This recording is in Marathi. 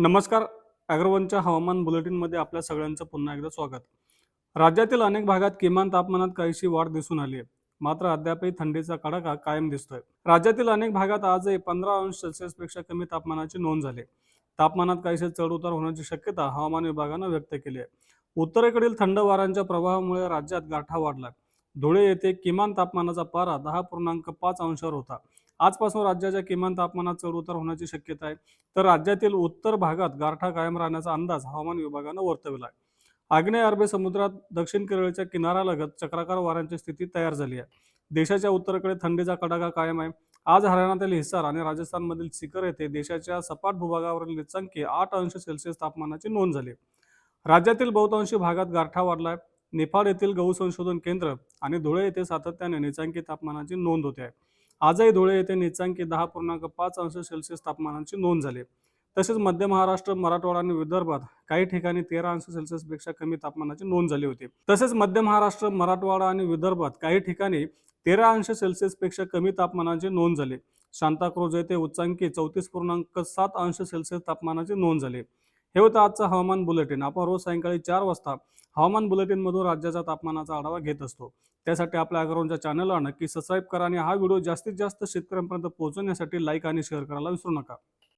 नमस्कार अग्रवनच्या हवामान बुलेटिनमध्ये आपल्या सगळ्यांचं पुन्हा एकदा स्वागत. राज्यातील अनेक भागात किमान तापमानात काहीशी वाढ दिसून आली आहे. मात्र अद्यापही थंडीचा कडाका कायम दिसतोय. राज्यातील अनेक भागात आजही पंधरा अंश सेल्सिअसपेक्षा कमी तापमानाची नोंद झाली तापमानात काहीसे चढ उतार होण्याची शक्यता हवामान विभागानं व्यक्त केली आहे. उत्तरेकडील थंड वाऱ्यांच्या प्रभावामुळे राज्यात गाठा वाढला धुळे येथे किमान तापमानाचा पारा दहा पूर्णांक पाच अंशावर होता. आजपासून राज्याच्या किमान तापमानात चढउतार होण्याची शक्यता आहे. तर राज्यातील उत्तर भागात गारठा कायम राहण्याचा अंदाज हवामान विभागानं वर्तविला आहे. आग्नेय अरबी समुद्रात दक्षिण केरळच्या किनाऱ्यालगत चक्राकार वाऱ्यांची स्थिती तयार झाली आहे. देशाच्या उत्तरेकडे थंडीचा कडाका कायम आहे. आज हरियाणातील हिसार आणि राजस्थानमधील सिकर येथे देशाच्या सपाट भूभागावरील निचांकी आठ अंश सेल्सिअस तापमानाची नोंद झाली राज्यातील बहुतांशी भागात गारठा वाढलाय निफाड येथील गहू संशोधन केंद्र आणि धुळे येथे सातत्याने निचांकी तापमानाची नोंद होते आहे. आजही धुळे येथे निचांकी दहा पूर्णांक पाच अंश सेल्सिअस तापमानाची नोंद झाली तसेच मध्य महाराष्ट्र मराठवाडा आणि विदर्भात काही ठिकाणी तेरा अंश सेल्सिअसपेक्षा कमी तापमानाची नोंद झाली होती. तसेच मध्य महाराष्ट्र मराठवाडा आणि विदर्भात काही ठिकाणी तेरा अंश सेल्सिअसपेक्षा कमी तापमानाची नोंद झाली सांताक्रोज येथे उच्चांकी चौतीस पूर्णांक सात अंश सेल्सिअस तापमानाची नोंद झाली हे होतं आजचं हवामान बुलेटिन. आपण रोज सायंकाळी चार वाजता हवामान बुलेटिनमधून राज्याच्या तापमानाचा आढावा घेत असतो. त्यासाठी आपल्या अग्रवनच्या चॅनलला नक्की सबस्क्राईब करा आणि हा व्हिडिओ जास्तीत जास्त शेतकऱ्यांपर्यंत पोहोचवण्यासाठी लाईक आणि शेअर करायला विसरू नका.